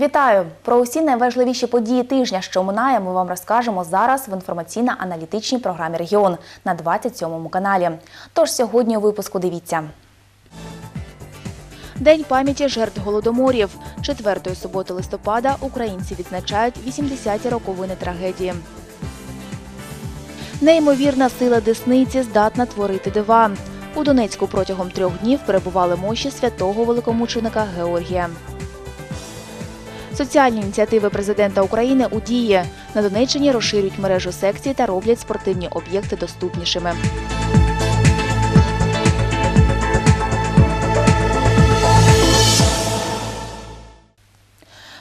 Вітаю! Про усі найважливіші події тижня, що минає, ми вам розкажемо зараз в інформаційно-аналітичній програмі Регіон на 27 каналі. Тож сьогодні у випуску дивіться. День пам'яті жертв голодоморів. Четвертої суботи листопада українці відзначають 80-ті роковини трагедії. Неймовірна сила десниці здатна творити дива. У Донецьку протягом трьох днів перебували мощі святого великомученика Георгія. Соціальні ініціативи президента України у дії на Донеччині розширюють мережу секцій та роблять спортивні об'єкти доступнішими.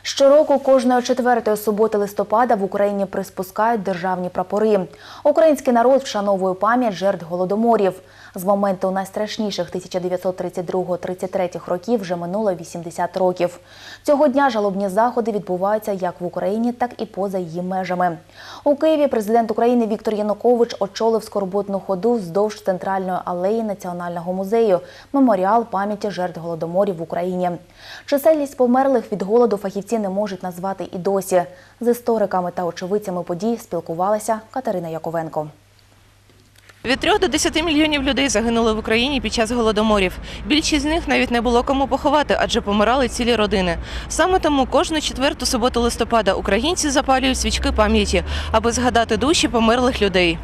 Щороку кожної четвертої суботи листопада в Україні приспускають державні прапори. Український народ вшановує пам'ять жертв голодоморів. З моменту найстрашніших 1932-33 років вже минуло 80 років. Цього дня жалобні заходи відбуваються як в Україні, так і поза її межами. У Києві президент України Віктор Янукович очолив скорботну ходу вздовж центральної алеї Національного музею меморіал пам'яті жертв голодоморів в Україні. Чисельність померлих від голоду фахівці не можуть назвати і досі. З істориками та очевидцями подій спілкувалася Катерина Яковенко. Від 3 до 10 мільйонів людей загинули в Україні під час голодоморів. Більшість з них навіть не було кому поховати, адже помирали цілі родини. Саме тому кожну четверту суботу листопада українці запалюють свічки пам'яті, аби згадати душі померлих людей.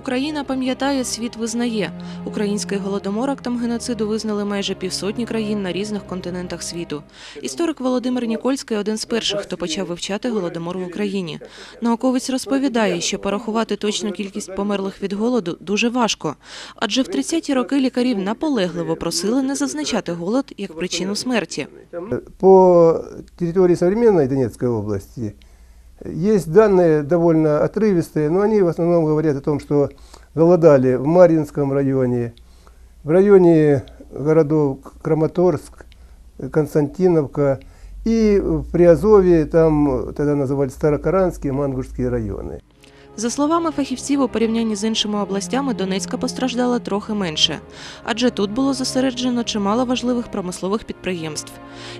Україна пам'ятає, світ визнає. Український голодомор актом геноциду визнали майже півсотні країн на різних континентах світу. Історик Володимир Нікольський один з перших, хто почав вивчати голодомор в Україні. Науковець розповідає, що порахувати точну кількість померлих від голоду дуже важко, адже в 30-ті роки лікарів наполегливо просили не зазначати голод як причину смерті. По территории современной Донецкой области есть данные довольно отрывистые, но они в основном говорят о том, что голодали в Марьинском районе, в районе городов Краматорск, Константиновка и в Приазове, там тогда называли Старокаранские, Мангушские районы. За словами фахівців, у порівнянні з іншими областями Донецька постраждала трохи менше, адже тут було зосереджено чимало важливих промислових підприємств.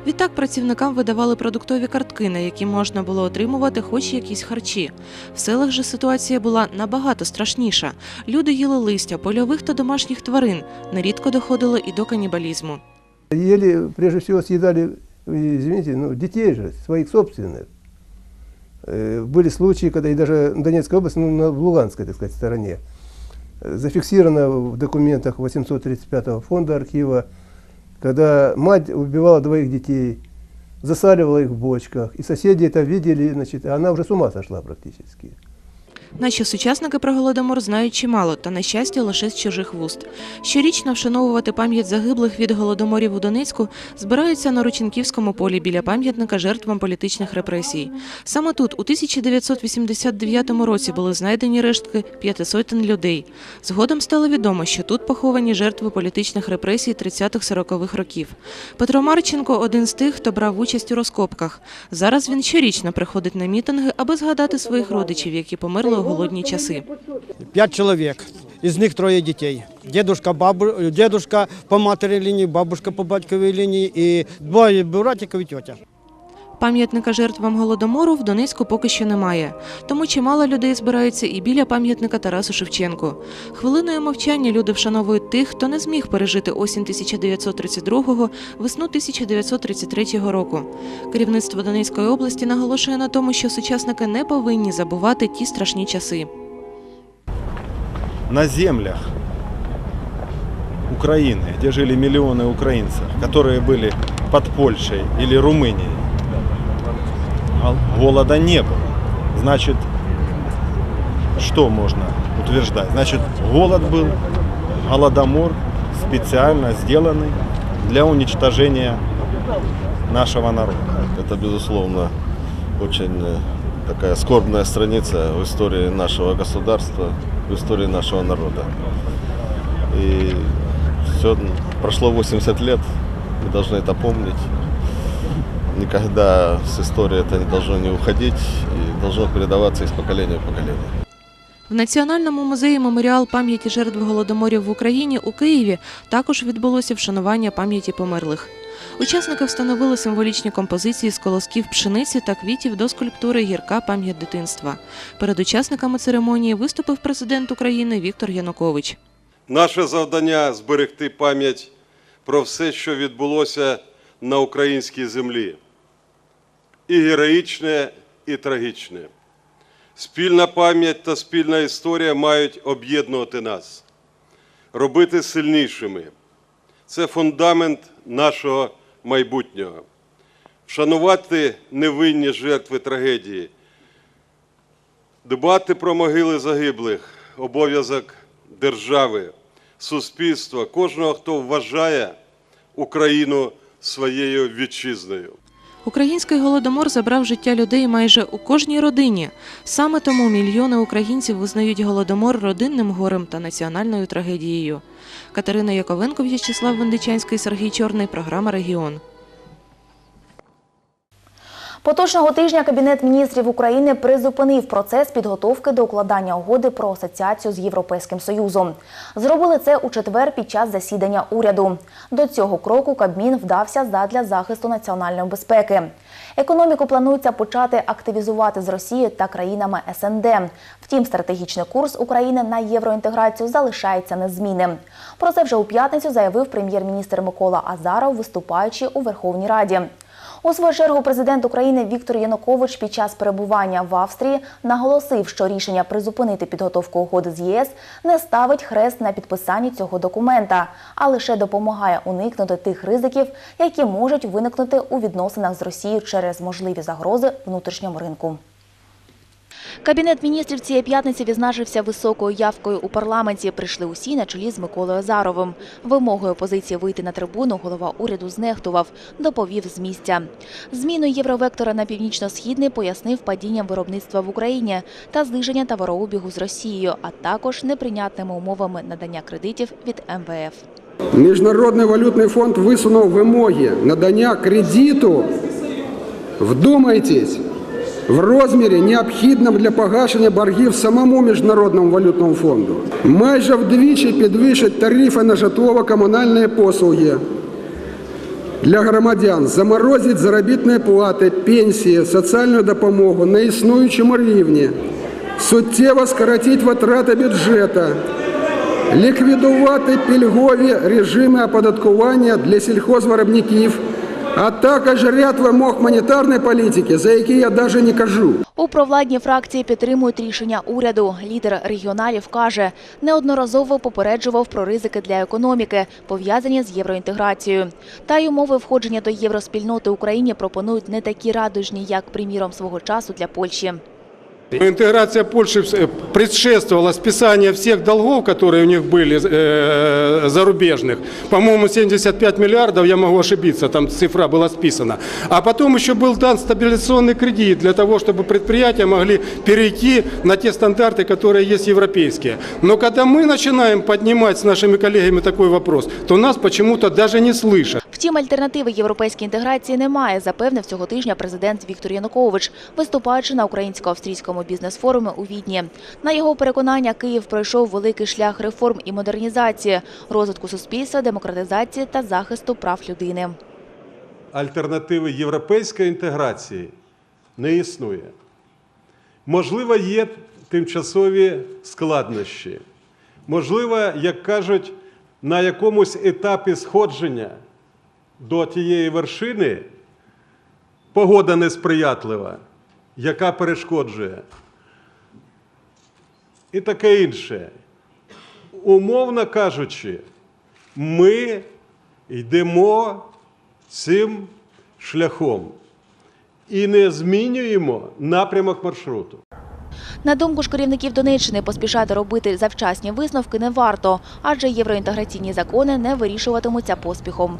Відтак працівникам видавали продуктові картки, на які можна було отримувати хоч якісь харчі. В селах же ситуація була набагато страшніша. Люди їли листя, польових та домашніх тварин. Нерідко доходило і до канібалізму. Ели, прежде всего, съедали, извините, ну, детей же, своих собственных. Э, Были случаи, когда и даже в Донецкой области, ну, на в Луганской, так сказать, стороне, э, зафиксировано в документах 835 фонда архива, когда мать убивала двоих детей, засаливала их в бочках, и соседи это видели, значит, а она уже с ума сошла практически. Наші сучасники про голодомор знають чимало, та на щастя лише з чужих вуст. Щорічно вшановувати пам'ять загиблих від голодоморів у Донецьку збираються на Рученківському полі біля пам'ятника жертвам політичних репресій. Саме тут, у 1989 році, були знайдені рештки п'яти сотень людей. Згодом стало відомо, що тут поховані жертви політичних репресій 30-40-х років. Петро Марченко один з тих, хто брав участь у розкопках. Зараз він щорічно приходить на мітинги, аби згадати своїх родичів, які померли у голодні часи. П'ять чоловік, із них троє дітей. Дедушка, бабу, дедушка по матері лінії, бабушка по батьковій лінії і двоє братиків і тьотя. Пам'ятника жертвам голодомору в Донецьку поки що немає, тому чимало людей збираються і біля пам'ятника Тарасу Шевченку. Хвилиною мовчання люди вшановують тих, хто не зміг пережити осінь 1932-го, весну 1933 року. Керівництво Донецької області наголошує на тому, що сучасники не повинні забувати ті страшні часи. на землях Украины, где жили миллионы украинцев, которые были под Польшей или Румынией, гол- Голода не было. Значит, что можно утверждать? Значит, голод был, голодомор специально сделанный для уничтожения нашего народа. Это, безусловно, очень э, такая скорбная страница в истории нашего государства, в истории нашего народа. И все, прошло 80 лет, мы должны это помнить. Никогда с истории это не должно не уходить и должно передаваться из поколения в поколение. В Національному музеї меморіал пам'яті жертв голодоморів в Україні у Києві також відбулося вшанування пам'яті померлих. Учасники встановили символічні композиції з колосків пшениці та квітів до скульптури Гірка пам'ять дитинства. Перед учасниками церемонії виступив президент України Віктор Янукович. Наше завдання зберегти пам'ять про все, що відбулося на українській землі. І героїчне, і трагічне. Спільна пам'ять та спільна історія мають об'єднувати нас, робити сильнішими. Це фундамент нашого майбутнього. Вшанувати невинні жертви трагедії, Дбати про могили загиблих обов'язок держави, суспільства, кожного, хто вважає Україну своєю вітчизною. Український голодомор забрав життя людей майже у кожній родині. Саме тому мільйони українців визнають голодомор родинним горем та національною трагедією. Катерина Яковенко, В'ячеслав Вендичанський, Сергій Чорний. Програма Регіон. Поточного тижня Кабінет міністрів України призупинив процес підготовки до укладання угоди про асоціацію з Європейським Союзом. Зробили це у четвер під час засідання уряду. До цього кроку Кабмін вдався задля захисту національної безпеки. Економіку планується почати активізувати з Росією та країнами СНД. Втім, стратегічний курс України на євроінтеграцію залишається незмінним. Про це вже у п'ятницю заявив прем'єр-міністр Микола Азаров, виступаючи у Верховній Раді. У свою чергу президент України Віктор Янукович під час перебування в Австрії наголосив, що рішення призупинити підготовку угоди з ЄС не ставить хрест на підписанні цього документа, а лише допомагає уникнути тих ризиків, які можуть виникнути у відносинах з Росією через можливі загрози внутрішньому ринку. Кабінет міністрів цієї п'ятниці відзначився високою явкою у парламенті. Прийшли усі на чолі з Миколою Азаровим. Вимогою опозиції вийти на трибуну голова уряду знехтував, доповів з місця. Зміну євровектора на північно-східний пояснив падінням виробництва в Україні та зниження товарообігу з Росією, а також неприйнятними умовами надання кредитів від МВФ. Міжнародний валютний фонд висунув вимоги надання кредиту, вдумайтесь, в розмірі необхідному для погашення боргів самому Міжнародному валютному фонду. Майже вдвічі підвищить тарифи на житлово-комунальні послуги. Для громадян, заморозить заробітні плати, пенсії, соціальну допомогу на існуючому рівні, суттєво скоротить витрати бюджету, ліквідувати пільгові режими оподаткування для сільхозвиробників, а також ряд вимог монетарної політики, за які я навіть не кажу. У провладній фракції підтримують рішення уряду. Лідер регіоналів каже, неодноразово попереджував про ризики для економіки, пов'язані з євроінтеграцією. Та й умови входження до євроспільноти Україні пропонують не такі радужні, як, приміром, свого часу для Польщі. Интеграция Польши э, предшествовала списание всех долгов, которые у них были э, зарубежных. По-моему, 75 миллиардов, я могу ошибиться, там цифра была списана. А потом еще был дан стабилизационный кредит для того, чтобы предприятия могли перейти на те стандарты, которые есть европейские. Но когда мы начинаем поднимать с нашими коллегами такой вопрос, то нас почему-то даже не слышат. Втім, альтернативи європейській інтеграції немає, запевнив цього тижня президент Віктор Янукович, виступаючи на українсько-австрійському бізнес-форумі у Відні. На його переконання, Київ пройшов великий шлях реформ і модернізації, розвитку суспільства, демократизації та захисту прав людини. альтернативи європейської інтеграції не існує. Можливо, є тимчасові складнощі. Можливо, як кажуть, на якомусь етапі сходження до тієї вершини погода несприятлива, яка перешкоджує. І таке інше. Умовно кажучи, ми йдемо цим шляхом і не змінюємо напрямок маршруту. На думку ж керівників Донеччини, поспішати робити завчасні висновки не варто, адже євроінтеграційні закони не вирішуватимуться поспіхом.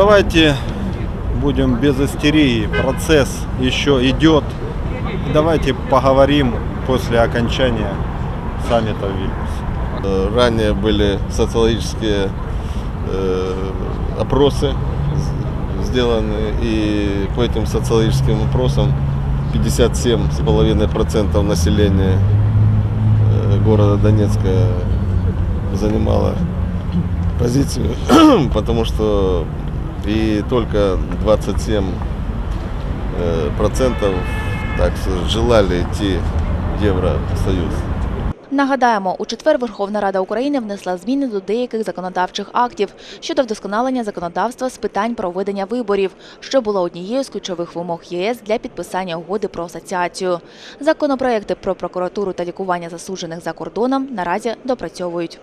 Давайте будем без истерии. Процесс еще идет. Давайте поговорим после окончания саммита в Вильнюсе. Э, Ранее были социологические э, опросы сделаны, и по этим социологическим опросам 57,5% населения города Донецка занимала позицию, потому что и только 27 э, процентов так желали идти в Евросоюз. Нагадаємо, у четвер Верховна Рада України внесла зміни до деяких законодавчих актів щодо вдосконалення законодавства з питань проведення виборів, що було однією з ключових вимог ЄС для підписання угоди про асоціацію. Законопроекти про прокуратуру та лікування засуджених за кордоном наразі допрацьовують.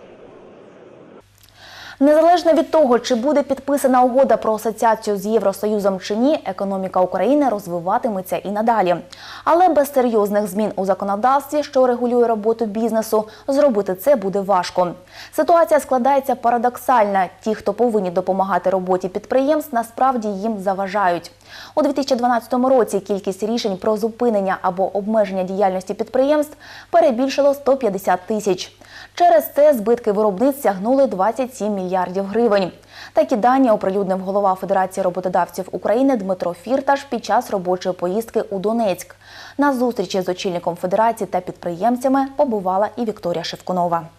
Незалежно від того, чи буде підписана угода про асоціацію з Євросоюзом чи ні, економіка України розвиватиметься і надалі. Але без серйозних змін у законодавстві, що регулює роботу бізнесу, зробити це буде важко. Ситуація складається парадоксальна. Ті, хто повинні допомагати роботі підприємств, насправді їм заважають. У 2012 році кількість рішень про зупинення або обмеження діяльності підприємств перебільшило 150 тисяч. Через це збитки виробництв сягнули 27 мільярдів гривень. Такі дані оприлюднив голова Федерації роботодавців України Дмитро Фірташ під час робочої поїздки у Донецьк. На зустрічі з очільником федерації та підприємцями побувала і Вікторія Шевкунова.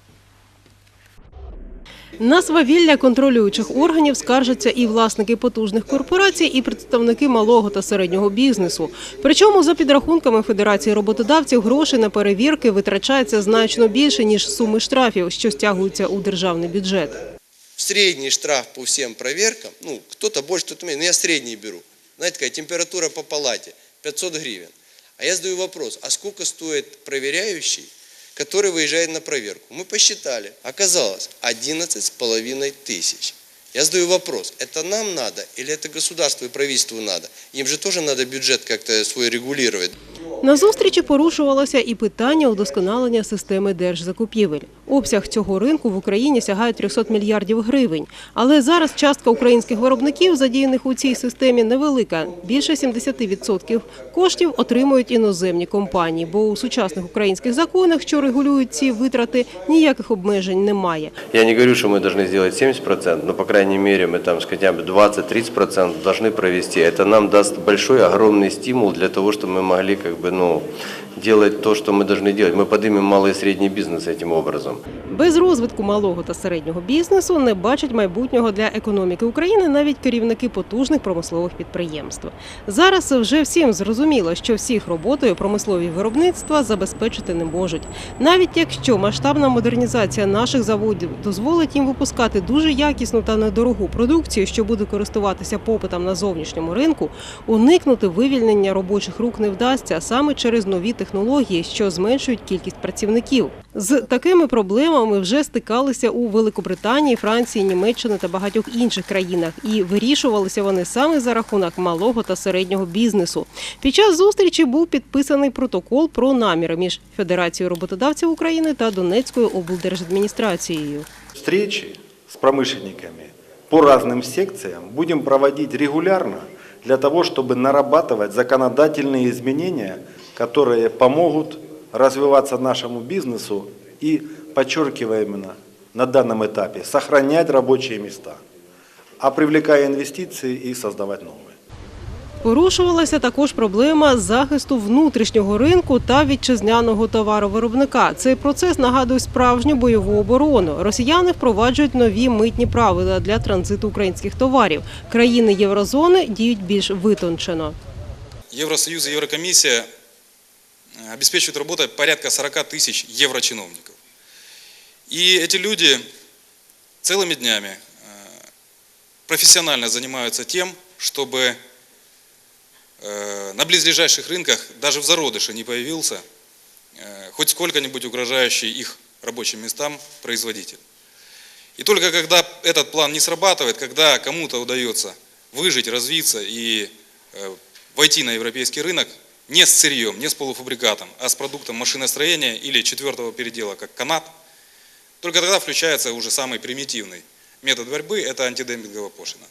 На свавілля контролюючих органів скаржаться і власники потужних корпорацій, і представники малого та середнього бізнесу. Причому, за підрахунками Федерації роботодавців, грошей на перевірки витрачається значно більше ніж суми штрафів, що стягуються у державний бюджет. Средний штраф по всем проверкам, ну, кто-то больше, кто-то меньше, но я средний беру. Знаете, какая температура по палате? 500 гривен. А я задаю вопрос, а сколько стоит проверяющий, который выезжает на проверку? Мы посчитали, оказалось 11 с половиной тысяч. Я задаю вопрос, это нам надо или это государству и правительству надо? Им же тоже надо бюджет как-то свой регулировать. На зустрічі порушувалося і питання удосконалення системи держзакупівель. Обсяг цього ринку в Україні сягає 300 мільярдів гривень. Але зараз частка українських виробників, задіяних у цій системі, невелика. Більше 70% коштів отримують іноземні компанії, бо у сучасних українських законах, що регулюють ці витрати, ніяких обмежень немає. Я не говорю, что мы должны сделать 70%, но, по крайней мере, мы там хотя бы 20-30% должны провести. Это нам даст большой, огромный стимул для того, чтобы мы могли как бы, ну, делать то, что мы должны делать. Мы поднимем малый и средний бизнес этим образом. Без розвитку малого та середнього бізнесу не бачать майбутнього для економіки України навіть керівники потужних промислових підприємств. Зараз вже всім зрозуміло, що всіх роботою промислові виробництва забезпечити не можуть. Навіть якщо масштабна модернізація наших заводів дозволить їм випускати дуже якісну та недорогу продукцію, що буде користуватися попитом на зовнішньому ринку, уникнути вивільнення робочих рук не вдасться саме через нові технології, що зменшують кількість працівників. З такими проблемами вже стикалися у Великобританії, Франції, Німеччині та багатьох інших країнах, і вирішувалися вони саме за рахунок малого та середнього бізнесу. Під час зустрічі був підписаний протокол про наміри між Федерацією роботодавців України та Донецькою облдержадміністрацією. встречи с промышленниками по разным секциям будем проводить регулярно для того, чтобы нарабатывать законодательные изменения, которые помогут развиваться нашему бизнесу и, подчеркивая именно на данном этапе, сохранять рабочие места, а привлекая инвестиции и создавать новые. Порушувалася також проблема захисту внутрішнього ринку та вітчизняного товаровиробника. Цей процес нагадує справжню бойову оборону. Росіяни впроваджують нові митні правила для транзиту українських товарів. Країни Єврозони діють більш витончено. Евросоюз и Еврокомиссия э, обеспечивают работой порядка 40 тысяч еврочиновников. И эти люди целыми днями э, профессионально занимаются тем, чтобы э, на близлежащих рынках даже в зародыше не появился э, хоть сколько-нибудь угрожающий их рабочим местам производитель. И только когда этот план не срабатывает, когда кому-то удается выжить, развиться и э, войти на европейский рынок не с сырьем, не с полуфабрикатом, а с продуктом машиностроения или четвертого передела, как канат, только тогда включается уже самый примитивный метод борьбы – это антидемпинговая пошлина.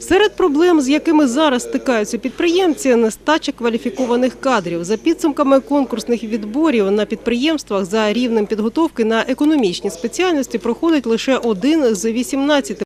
Серед проблем, з якими зараз стикаються підприємці, нестача кваліфікованих кадрів. За підсумками конкурсних відборів на підприємствах за рівнем підготовки на економічні спеціальності проходить лише один з 18